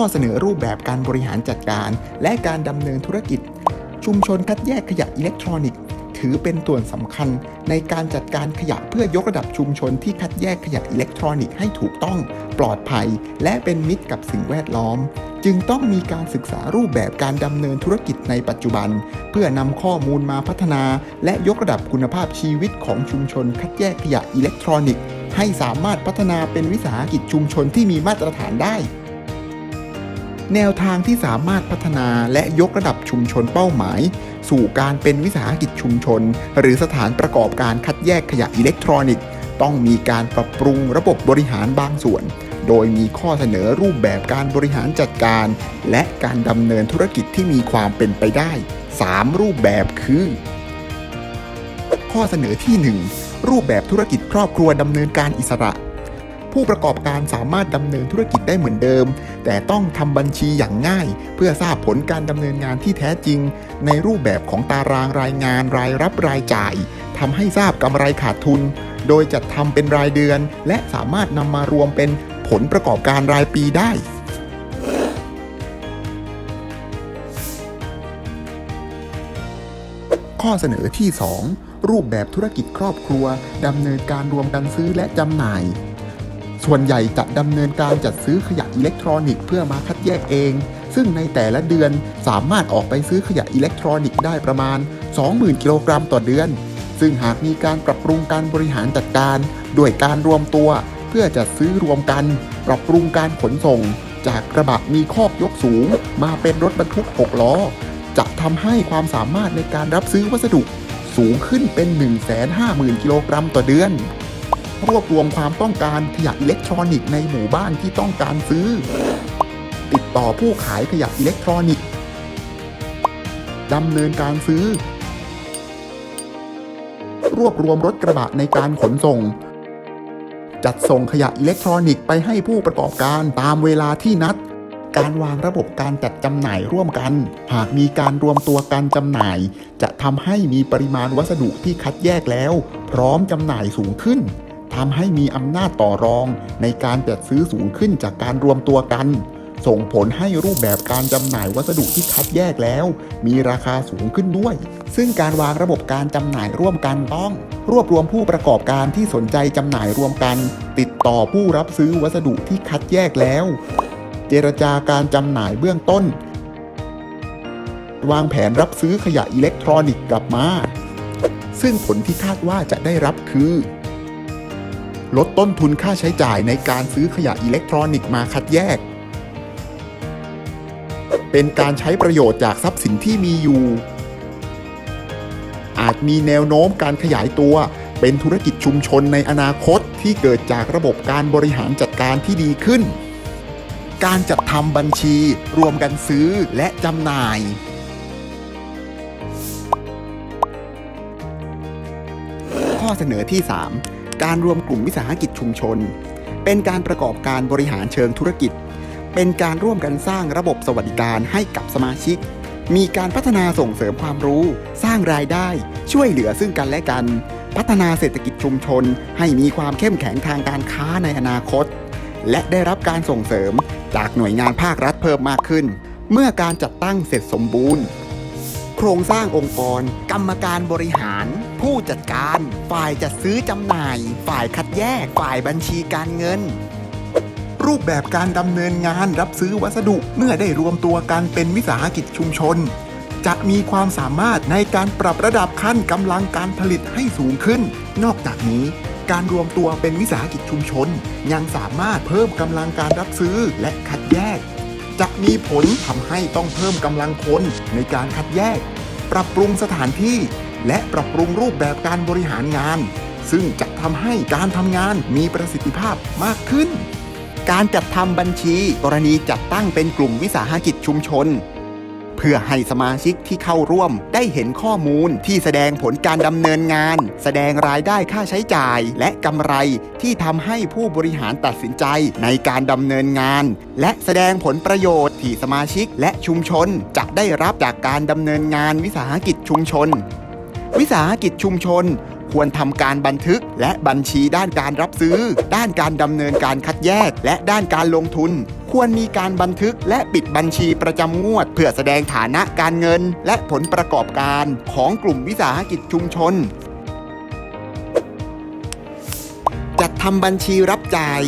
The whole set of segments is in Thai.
ข้อเสนอรูปแบบการบริหารจัดการ และการดำเนินธุรกิจ ชุมชนคัดแยกขยะอิเล็กทรอนิกส์ ถือเป็นส่วนสำคัญในการจัดการขยะเพื่อยกระดับชุมชนที่คัดแยกขยะอิเล็กทรอนิกส์ให้ถูกต้องปลอดภัย และเป็นมิตรกับสิ่งแวดล้อม จึงต้องมีการศึกษารูปแบบการดำเนินธุรกิจในปัจจุบัน เพื่อนำข้อมูลมาพัฒนา และยกระดับคุณภาพชีวิตของชุมชนคัดแยกขยะอิเล็กทรอนิกส์ให้สามารถพัฒนาเป็นวิสาหกิจชุมชนที่มีมาตรฐานได้ แนวทางที่สามารถพัฒนาและยกระดับชุมชนเป้าหมาย สู่การเป็นวิสาหกิจชุมชน หรือสถานประกอบการคัดแยกขยะอิเล็กทรอนิกส์ ต้องมีการปรับปรุงระบบบริหารบางส่วน โดยมีข้อเสนอรูปแบบการบริหารจัดการ และการดำเนินธุรกิจที่มีความเป็นไปได้ 3 รูปแบบคือ ข้อเสนอที่ 1 รูปแบบธุรกิจครอบครัวดำเนินการอิสระ ผู้ประกอบการสามารถดำเนินธุรกิจได้เหมือนเดิม แต่ต้องทำบัญชีอย่างง่าย เพื่อทราบผลการดำเนินงานที่แท้จริง ในรูปแบบของตารางรายงานรายรับรายจ่ายทำให้ทราบกำไรขาดทุน โดยจัดทำเป็นรายเดือน และสามารถนำมารวมเป็นผลประกอบการรายปีได้ข้อเสนอที่ 2 รูปแบบธุรกิจครอบครัวดำเนินการรวมกันซื้อและจำหน่าย ส่วนใหญ่จะดำเนินการจัดซื้อขยะอิเล็กทรอนิกส์เพื่อมาคัดแยกเอง ซึ่งในแต่ละเดือนสามารถออกไปซื้อขยะอิเล็กทรอนิกส์ได้ประมาณ 20,000 กิโลกรัมต่อเดือน ซึ่งหากมีการปรับปรุงการบริหารจัดการ ด้วยการรวมตัว เพื่อจัดซื้อรวมกัน ปรับปรุงการขนส่ง จากกระบะมีคอกยกสูง มาเป็นรถบรรทุก 6 ล้อ จะทำให้ความสามารถในการรับซื้อวัสดุ สูงขึ้นเป็น 150,000 กิโลกรัมต่อเดือน รวบรวมความต้องการขยะอิเล็กทรอนิกส์ในหมู่บ้านที่ต้องการซื้อ ติดต่อผู้ขายขยะอิเล็กทรอนิกส์ดำเนินการซื้อ รวบรวมรถกระบะในการขนส่ง จัดส่งขยะอิเล็กทรอนิกส์ไปให้ผู้ประกอบการตามเวลาที่นัด การวางระบบการจัดจำหน่ายร่วมกัน หากมีการรวมตัวการจำหน่าย จะทำให้มีปริมาณวัสดุที่คัดแยกแล้ว พร้อมจำหน่ายสูงขึ้น ทำให้มีอำนาจต่อรองในการจัดซื้อสูงขึ้นจากการรวมตัวกัน ส่งผลให้รูปแบบการจำหน่ายวัสดุที่คัดแยกแล้ว มีราคาสูงขึ้นด้วย ซึ่งการวางระบบการจำหน่ายร่วมกันต้อง รวบรวมผู้ประกอบการที่สนใจจำหน่ายรวมกัน ติดต่อผู้รับซื้อวัสดุที่คัดแยกแล้ว เจรจาการจำหน่ายเบื้องต้น วางแผนรับซื้อขยะอิเล็กทรอนิกส์กลับมาซึ่งผลที่คาดว่าจะได้รับคือ ลดต้นทุนค่าใช้จ่ายในการซื้อขยะอิเล็กทรอนิกส์มาคัดแยก เป็นการใช้ประโยชน์จากทรัพย์สินที่มีอยู่ อาจมีแนวโน้มการขยายตัว เป็นธุรกิจชุมชนในอนาคตที่เกิดจากระบบการบริหารจัดการที่ดีขึ้น การจัดทำบัญชี รวมกันซื้อและจำหน่ายข้อเสนอที่ 3 การรวมกลุ่มวิสาหกิจชุมชน เป็นการประกอบการบริหารเชิงธุรกิจ เป็นการร่วมกันสร้างระบบสวัสดิการให้กับสมาชิก มีการพัฒนาส่งเสริมความรู้ สร้างรายได้ ช่วยเหลือซึ่งกันและกัน พัฒนาเศรษฐกิจชุมชน ให้มีความเข้มแข็งทางการค้าในอนาคต และได้รับการส่งเสริมจากหน่วยงานภาครัฐเพิ่มมากขึ้น เมื่อการจัดตั้งเสร็จสมบูรณ์ โครงสร้างองค์กร กรรมการบริหาร ผู้จัดการ ฝ่ายจัดซื้อจำหน่าย ฝ่ายคัดแยก ฝ่ายบัญชีการเงิน รูปแบบการดำเนินงานรับซื้อวัสดุเมื่อได้รวมตัวกันเป็นวิสาหกิจชุมชน จะมีความสามารถในการปรับระดับขั้นกำลังการผลิตให้สูงขึ้น นอกจากนี้การรวมตัวเป็นวิสาหกิจชุมชน ยังสามารถเพิ่มกำลังการรับซื้อและคัดแยก จะมีผลทำให้ต้องเพิ่มกำลังคนในการคัดแยก ปรับปรุงสถานที่ และปรับปรุงรูปแบบการบริหารงาน ซึ่งจะทำให้การทำงานมีประสิทธิภาพมากขึ้น การจัดทำบัญชี กรณีจัดตั้งเป็นกลุ่มวิสาหกิจชุมชน เพื่อให้สมาชิกที่เข้าร่วมได้เห็นข้อมูลที่แสดงผลการดำเนินงาน แสดงรายได้ค่าใช้จ่าย และกำไรที่ทำให้ผู้บริหารตัดสินใจในการดำเนินงาน และแสดงผลประโยชน์ที่สมาชิกและชุมชนจะได้รับจากการดำเนินงานวิสาหกิจชุมชน วิสาหกิจชุมชน ควรทำการบันทึกและบัญชีด้านการรับซื้อ ด้านการดำเนินการคัดแยก และด้านการลงทุน ควรมีการบันทึกและปิดบัญชีประจำงวด เพื่อแสดงฐานะการเงิน และผลประกอบการของกลุ่มวิสาหกิจชุมชนจัดทำบัญชีรับจ่าย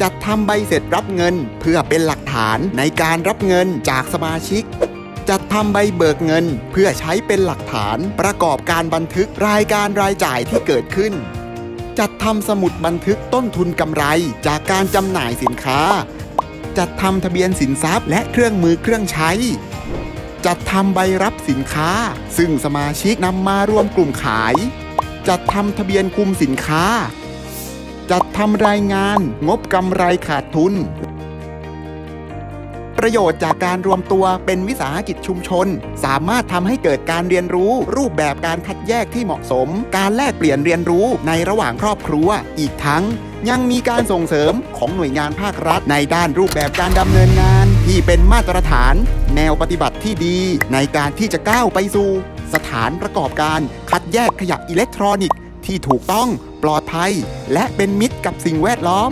จัดทำใบเสร็จรับเงินเพื่อเป็นหลักฐานในการรับเงินจากสมาชิก จัดทำใบเบิกเงิน เพื่อใช้เป็นหลักฐานประกอบการบันทึกรายการรายจ่ายที่เกิดขึ้น จัดทำสมุดบันทึกต้นทุนกำไรจากการจำหน่ายสินค้า จัดทำทะเบียนสินทรัพย์และเครื่องมือเครื่องใช้ จัดทำใบรับสินค้า ซึ่งสมาชิกนำมารวมกลุ่มขาย จัดทำทะเบียนคุมสินค้า จัดทำรายงานงบกำไรขาดทุน ประโยชน์จากการรวมตัวเป็นวิสาหกิจชุมชน สามารถทำให้เกิดการเรียนรู้ รูปแบบการคัดแยกที่เหมาะสม การแลกเปลี่ยนเรียนรู้ในระหว่างครอบครัว อีกทั้งยังมีการส่งเสริมของหน่วยงานภาครัฐ ในด้านรูปแบบการดำเนินงาน ที่เป็นมาตรฐาน แนวปฏิบัติที่ดี ในการที่จะก้าวไปสู่ สถานประกอบการคัดแยกขยะอิเล็กทรอนิกส์ที่ถูกต้องปลอดภัย และเป็นมิตรกับสิ่งแวดล้อม